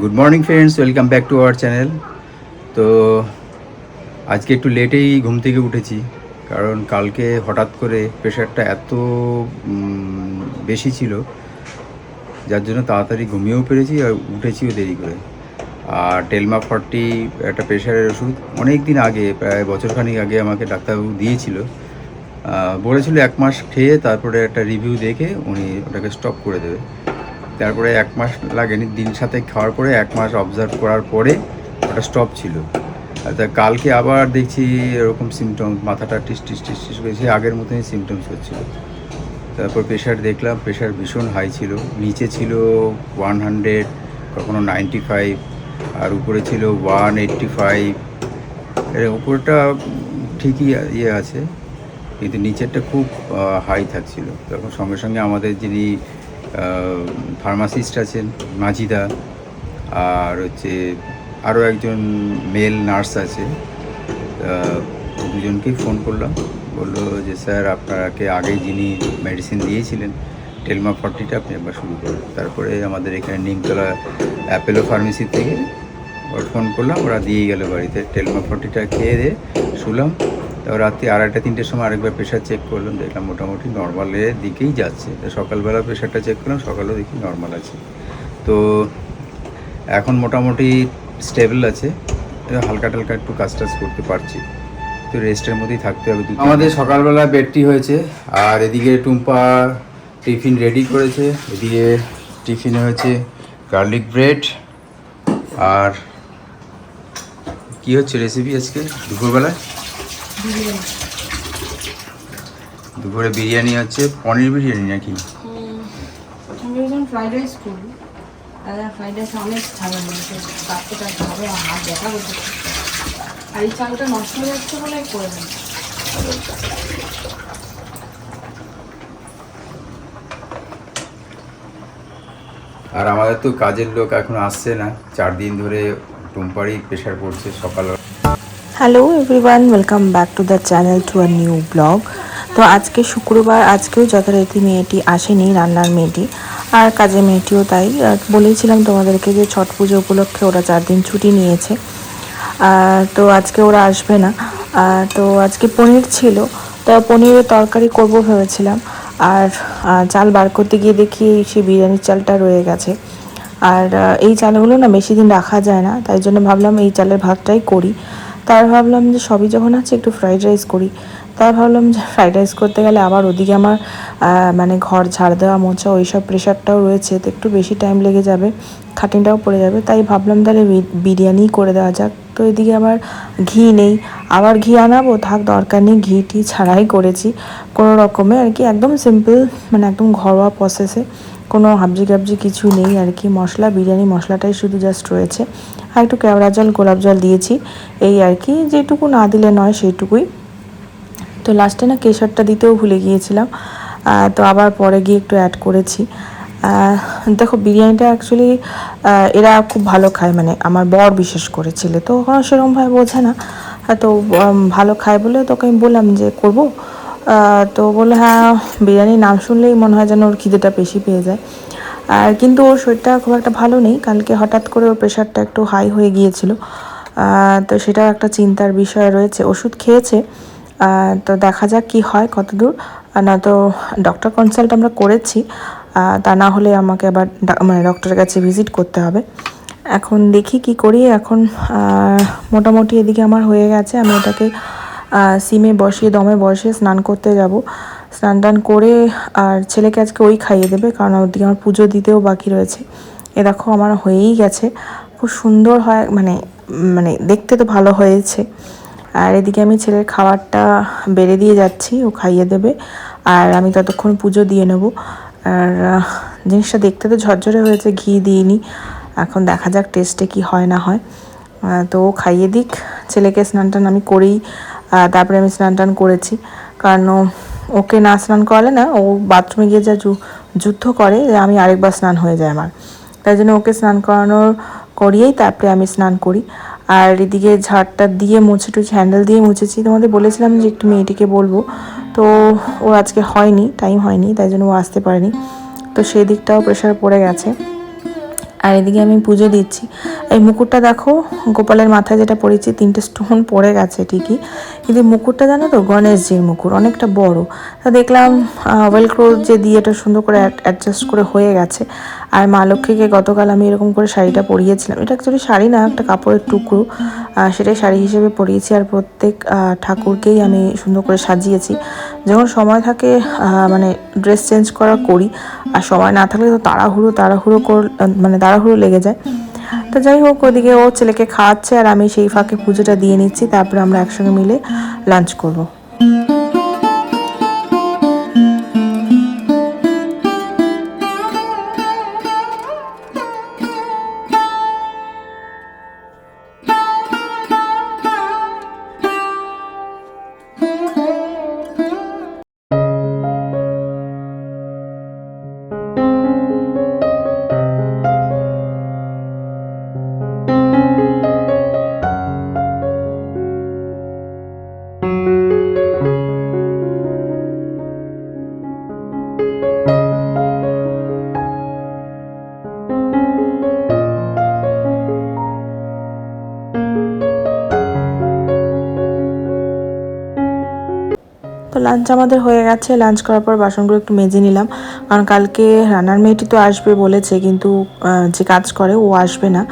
Good morning friends welcome back to our channel তো আজকে একটু লেটেই ঘুম থেকে উঠেছি, কারণ কালকে হঠাৎ করে প্রেশারটা এত বেশি ছিল, যার জন্য তাড়াতাড়ি ঘুমিয়েও পেরেছি আর উঠেছিও দেরি করে। আর টেলমা ফর্টি একটা প্রেশারের ওষুধ অনেক দিন আগে, প্রায় বছরখানিক আগে আমাকে ডাক্তারবাবু দিয়েছিল। বলেছিল এক মাস খেয়ে তারপরে একটা রিভিউ দেখে উনি ওটাকে স্টপ করে দেবে। তারপরে এক মাস লাগেনি, দিন সাথে খাওয়ার পরে এক মাস অবজার্ভ করার পরে ওটা স্টপ ছিল। তা কালকে আবার দেখছি এরকম সিমটম মাথাটা টিস টিস টিস টিস সেই আগের মতনই সিমটমস হচ্ছিল। তারপর প্রেশার দেখলাম প্রেশার ভীষণ হাই ছিল, নিচে ছিল ওয়ান হান্ড্রেড কখনো নাইনটি ফাইভ আর উপরে ছিল ওয়ান এইট্টি ফাইভ এর উপরটা ঠিকই ইয়ে আছে, কিন্তু নিচেরটা খুব হাই থাকছিল। তখন সঙ্গে সঙ্গে আমাদের যিনি ফার্মাসিস্ট আছেন, মাজিদা, আর হচ্ছে আরও একজন মেল নার্স আছে। দুজনকেই ফোন করলাম। বলল যে, স্যার, আপনাকে আগে যিনি মেডিসিন দিয়েছিলেন, টেলমা ফর্টিটা আপনি একবার শুরু করুন। তারপরে আমাদের এখানে নিমতলা অ্যাপেলো ফার্মেসি থেকে ওর ফোন করলাম। ওরা দিয়ে গেল বাড়িতে। টেলমা ফর্টিটা খেয়ে দিয়ে শুলাম। তারপর রাত্রি আড়াইটা তিনটের সময় আরেকবার প্রেশার চেক করলাম দেখলাম মোটামুটি নর্মালের দিকেই যাচ্ছে। তো সকালবেলা প্রেশারটা চেক করলাম সকালেও দেখি নর্মাল আছে। তো এখন মোটামুটি স্টেবল আছে। হালকা টালকা একটু কাজ টাজ করতে পারছি। তো রেস্টের মধ্যেই থাকতে হবে আমাদের সকালবেলা বেডটি হয়েছে আর এদিকে টুম্পা টিফিন রেডি করেছে। এদিকে টিফিনে হয়েছে গার্লিক ব্রেড আর কি হচ্ছে রেসিপি আজকে দুপুরবেলায়? দুপুরে বিরিয়ানি হচ্ছে পনির বিরিয়ানি নাকি? আমি যখন ফ্রাইড রাইস করি দাদা ফ্রাইড রাইস অনেক ঝামেলা হয়েছে বাচ্চাটা ঝাবে হাত ব্যথা করছে। আর এই চালটা নষ্ট হয়ে যাচ্ছে বলে করে দেন। আর আমাদের তো কাজের লোক এখন আসছে না চার দিন ধরে টুম্পারই প্রেশার পড়ছে সকাল hello everyone welcome back to the channel to a new blog তো আজকে শুক্রবার, আজকেও যথারীতি মেয়েটি আসেনি, রান্নার মেয়েটি। আর কাজের মেয়েটিও তাই বলেছিলাম তোমাদেরকে যে ছট পুজো উপলক্ষে ওরা চার দিন ছুটি নিয়েছে। তো আজকে ওরা আসবে না। তো আজকে পনির ছিল। তো পনিরের তরকারি করব ভেবেছিলাম। আর চাল বার করতে গিয়ে দেখি সেই বিরিয়ানির চালটা রয়ে গেছে। আর এই চালগুলো না বেশি দিন রাখা যায় না, তাই জন্য ভাবলাম এই চালের ভাতটাই করি। তার ভাবলাম যে সবই যখন আছে, একটু ফ্রাইড রাইস করি। তাই ভাবলাম যে ফ্রাইড রাইস করতে গেলে আবার ওদিকে আমার মানে ঘর ঝাড় দেওয়া, মোছা ওই সব প্রেশারটাও রয়েছে। তো একটু বেশি টাইম লেগে যাবে, খাটিনটাও পড়ে যাবে। তাই ভাবলাম তাহলে বিরিয়ানি করে দেওয়া যাক। তো এদিকে আমার ঘি নেই। আবার ঘি আনাবো? থাক, দরকার নেই। ঘি টি ছাড়াই করেছি। কোনো রকমে আর কি, একদম সিম্পল মানে একদম ঘরোয়া প্রসেসে কোনো হাবজি গাবজি কিছু নেই আর কি। মশলা, বিরিয়ানি মশলাটাই শুধু জাস্ট রয়েছে। আর একটু কেওড়া জল, গোলাপ জল দিয়েছি। এই আর কি, যেটুকু না দিলে নয় সেইটুকুই তো লাস্টে না কেশরটা দিতেও ভুলে গিয়েছিলাম। তো আবার পরে গিয়ে একটু অ্যাড করেছি। দেখো বিরিয়ানিটা অ্যাকচুয়ালি এরা খুব ভালো খায়। মানে আমার বর বিশেষ করে তো সেরকমভাবে বোঝে না। তো ভালো খায় বলে তোকে আমি বললাম যে, করব? তো বলল হ্যাঁ বিরিয়ানির নাম শুনলেই মনে হয় যেন ওর খিদেটা বেশি পেয়ে যায়। আর কিন্তু ওর শরীরটা খুব একটা ভালো নেই। কালকে হঠাৎ করে ওর প্রেশারটা একটু হাই হয়ে গিয়েছিল। তো সেটাও একটা চিন্তার বিষয় রয়েছে। ওষুধ খেয়েছে। তো দেখা যাক কি হয়, কতদূর। না তো ডক্টর কনসাল্ট আমরা করেছি। তা না হলে আমাকে আবার মানে ডক্টরের কাছে ভিজিট করতে হবে। এখন দেখি কি করি। এখন মোটামুটি এদিকে আমার হয়ে গেছে। আমি এটাকে সিমে বসিয়ে, দমে বসিয়ে স্নান করতে যাব। স্নান টান করে আর ছেলেকে আজকে ওই খাইয়ে দেবে, কারণ ওদিকে আমার পুজো দিতেও বাকি রয়েছে। এ দেখো, আমার হয়েই গেছে। খুব সুন্দর হয় মানে মানে দেখতে তো ভালো হয়েছে। আর এদিকে আমি ছেলের খাবারটা বেড়ে দিয়ে যাচ্ছি, ও খাইয়ে দেবে। আর আমি ততক্ষণ পুজো দিয়ে নেব। আর জিনিসটা দেখতে তো ঝরঝরে হয়েছে, ঘি দিইনি। এখন দেখা যাক টেস্টে কি হয় না হয়। তো ও খাইয়ে দিক। ছেলেকে স্নান টান আমি করেই তারপরে আমি স্নান টান করেছি। কারণ ওকে না স্নান করালে না, ও বাথরুমে গিয়ে যা যুদ্ধ করে আমি আরেকবার স্নান হয়ে যায় আমার। তাই জন্য ওকে স্নান করানোর, করিয়েই তারপরে আমি স্নান করি। আর এদিকে ঝাড়টা দিয়ে মুছে টুছে হ্যান্ডেল দিয়ে মুছেছি। তোমাদের বলেছিলাম যে একটু মেয়েটিকে বলব। তো ও আজকে হয়নি টাইম হয়নি, তাই জন্য ও আসতে পারেনি। তো সেই দিকটাও প্রেশার পড়ে গেছে। আর এদিকে আমি পুজো দিচ্ছি। এই মুকুটটা দেখো, গোপালের মাথায় যেটা পড়েছি, তিনটে স্টোন পড়ে গেছে ঠিকই। কিন্তু মুকুটটা জানো তো, গণেশজির মুকুট, অনেকটা বড়। তা দেখলাম ওয়েলক্রো যে দিয়ে এটা সুন্দর করে অ্যাডজাস্ট করে হয়ে গেছে। আর মা লক্ষ্মীকে গতকাল আমি এরকম করে শাড়িটা পরিয়েছিলাম। এটা অ্যাকচুয়ালি শাড়ি না, একটা কাপড়ের টুকরো। সেটাই শাড়ি হিসেবে পরিয়েছি। আর প্রত্যেক ঠাকুরকেই আমি সুন্দর করে সাজিয়েছি। যখন সময় থাকে মানে ড্রেস চেঞ্জ করা করি, আর সময় না থাকলে তো তাড়াহুড়ো তাড়াহুড়ো কর মানে তাড়াহুড়ো লেগে যায়। তো যাই হোক, ওদিকে ও ছেলেকে খাওয়াচ্ছে, আর আমি সেই ফাঁকে পুজোটা দিয়ে নিচ্ছি, তারপরে আমরা একসঙ্গে মিলে লাঞ্চ করব। তো লাঞ্চ আমাদের হয়ে গেছে। লাঞ্চ করার পর বাসনগুলো একটু মেজে নিলাম। কারণ কালকে রান্নার মেয়েটি তো আসবে বলেছে, কিন্তু যে কাজ করে ও আসবে না।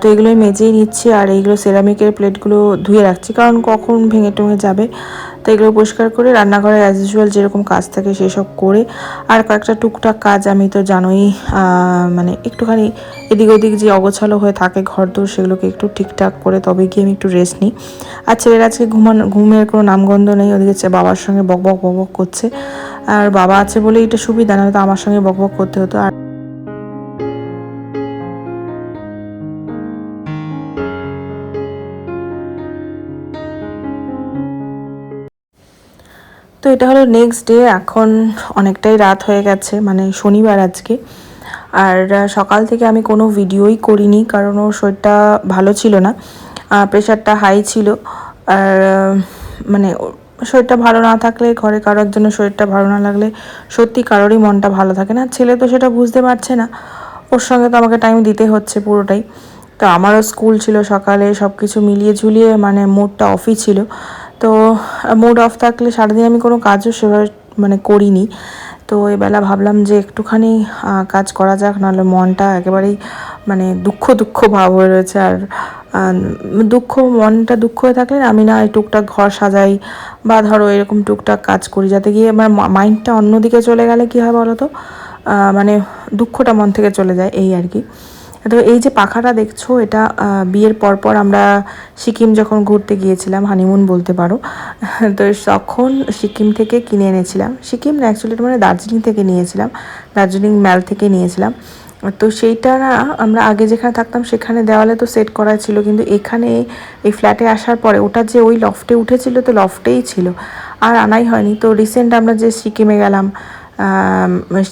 তো এগুলোই মেজেই নিচ্ছি আর এইগুলো সেরামিকের প্লেটগুলো ধুয়ে রাখছি, কারণ কখন ভেঙে টুঙে যাবে। তো এগুলো পরিষ্কার করে রান্নাঘরে অ্যাজ ইউজুয়াল যেরকম কাজ থাকে সেসব করে। আর কয়েকটা টুকটাক কাজ আমি তো জানোই মানে একটুখানি এদিক ওদিক যে অগোছালো হয়ে থাকে ঘর দোর সেগুলোকে একটু ঠিকঠাক করে তবে গিয়ে আমি একটু রেস্ট নিই। আর ছেলের আজকে ঘুমানো, ঘুমের কোনো নামগন্ধ নেই, ওদিকে বাবার সঙ্গে বক বক বক বক করছে। আর বাবা আছে বলে এটা সুবিধা না তো আমার সঙ্গে বক বক করতে হতো। আর এটা হলো নেক্সট ডে এখন অনেকটাই রাত হয়ে গেছে মানে শনিবার আজকে। আর সকাল থেকে আমি কোনো ভিডিওই করিনি, কারণ ওর শরীরটা ভালো ছিল না প্রেশারটা হাই ছিল। আর মানে শরীরটা ভালো না থাকলে, ঘরে কারোর জন্য শরীরটা ভালো না লাগলে সত্যি কারোরই মনটা ভালো থাকে না। ছেলে তো সেটা বুঝতে পারছে না, ওর সঙ্গে তো আমাকে টাইম দিতে হচ্ছে পুরোটাই। তো আমারও স্কুল ছিল সকালে সব কিছু মিলিয়ে ঝুলিয়ে মানে মুডটা অফই ছিল। তো মুড অফ থাকলে সারাদিন আমি কোনো কাজও সেভাবে মানে করিনি। তো এবেলা ভাবলাম যে একটুখানি কাজ করা যাক, নাহলে মনটা একেবারেই মানে দুঃখ দুঃখ ভাব হয়ে রয়েছে। আর দুঃখ, মনটা দুঃখ হয়ে থাকলে আমি না এই টুকটাক ঘর সাজাই বা ধরো এরকম টুকটাক কাজ করি, যাতে গিয়ে আমার মাইন্ডটা অন্যদিকে চলে গেলে কী হয় বলো তো মানে দুঃখটা মন থেকে চলে যায়, এই আর কি। তো এই যে পাখাটা দেখছ, এটা বিয়ের পরপর আমরা সিকিম যখন ঘুরতে গিয়েছিলাম হানিমুন বলতে পারো, তো তখন সিকিম থেকে কিনে এনেছিলাম। সিকিম না অ্যাকচুয়ালি মানে দার্জিলিং থেকে নিয়েছিলাম, দার্জিলিং ম্যাল থেকে নিয়েছিলাম। তো সেইটা না, আমরা আগে যেখানে থাকতাম সেখানে দেওয়ালে তো সেট করা ছিল, কিন্তু এখানে এই ফ্ল্যাটে আসার পরে ওটা যে ওই লফটে উঠেছিল, তো লফটেই ছিল। আর আনাই হয়নি। তো রিসেন্ট আমরা যে সিকিমে গেলাম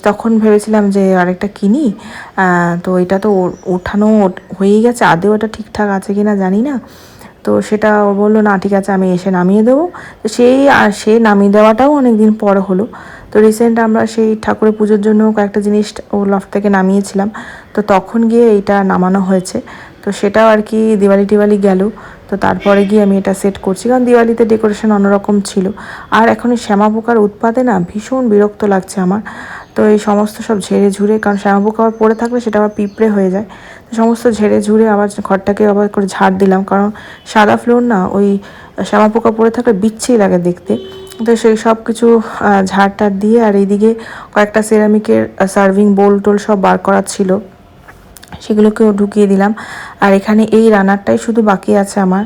তখন ভেবেছিলাম যে আরেকটা কিনি। তো এটা তো ওঠানো ওঠ- হয়েই গেছে। আদেও ওটা ঠিকঠাক আছে কি না জানি না। তো সেটা ও বলল, না, ঠিক আছে, আমি এসে নামিয়ে দেবো। তো সেই আর সে নামিয়ে দেওয়াটাও অনেক দিন পর হলো। তো রিসেন্ট আমরা সেই ঠাকুরের পুজোর জন্য কয়েকটা জিনিস ও লফট থেকে নামিয়েছিলাম। তো তখন গিয়ে এইটা নামানো হয়েছে। তো সেটাও আর কি দিওয়ালি টিওয়ালি গেল। তো তারপরে গিয়ে আমি এটা সেট করছি। কারণ দিওয়ালিতে ডেকোরেশন অন্যরকম ছিল। আর এখন এই শ্যামা পোকার উৎপাদে না ভীষণ বিরক্ত লাগছে আমার। তো এই সমস্ত সব ঝেড়ে ঝুড়ে, কারণ শ্যামা পোকা আবার পড়ে থাকলে সেটা আবার পিঁপড়ে হয়ে যায়। তো সমস্ত ঝেড়ে ঝুড়ে আবার ঘরটাকে আবার করে ঝাড় দিলাম। কারণ সাদা ফ্লোর না ওই শ্যামা পোকা পড়ে থাকলে বিচ্ছেই লাগে দেখতে। তো সেই সব কিছু ঝাড় টাড় দিয়ে আর এইদিকে কয়েকটা সেরামিকের সার্ভিং বোল টোল সব বার করা ছিল। সেগুলোকেও ঢুকিয়ে দিলাম। আর এখানে এই রানারটাই শুধু বাকি আছে আমার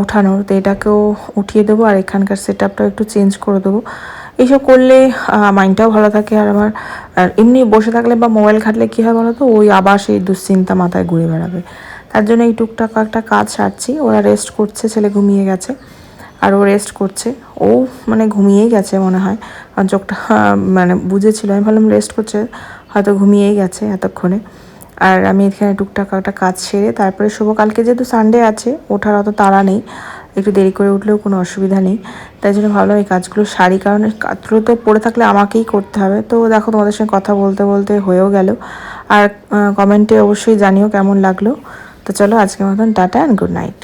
ওঠানোর। তো এটাকেও উঠিয়ে দেবো আর এখানকার সেট একটু চেঞ্জ করে দেবো। এইসব করলে মাইন্ডটাও ভালো থাকে আর আমার, আর এমনি বসে থাকলে বা মোবাইল ঘাটলে কী হয় বলো তো ওই আবার সেই দুশ্চিন্তা মাথায় ঘুরে বেড়াবে। তার জন্য এই টুকটাক একটা কাজ সারছি। ওরা রেস্ট করছে, ছেলে ঘুমিয়ে গেছে। আর ও রেস্ট করছে। ও মানে ঘুমিয়েই গেছে মনে হয়। কারণ চোখটা মানে বুঝেছিল। আমি ভাবলাম রেস্ট করছে, হয়তো ঘুমিয়েই গেছে এতক্ষণে। আর আমি এখানে টুকটাক একটা কাজ সেরে তারপরে শুভ, কালকে যেহেতু সানডে আছে, ওঠার অত তাড়া নেই, একটু দেরি করে উঠলেও কোনো অসুবিধা নেই। তাই জন্য ভাবলাম এই কাজগুলো সারি, কারণ কাজগুলো তো পড়ে থাকলে আমাকেই করতে হবে। তো দেখো তোমাদের সঙ্গে কথা বলতে বলতে হয়েও গেল। আর কমেন্টে অবশ্যই জানিও কেমন লাগল। তো চলো আজকের মতন টাটা অ্যান্ড গুড নাইট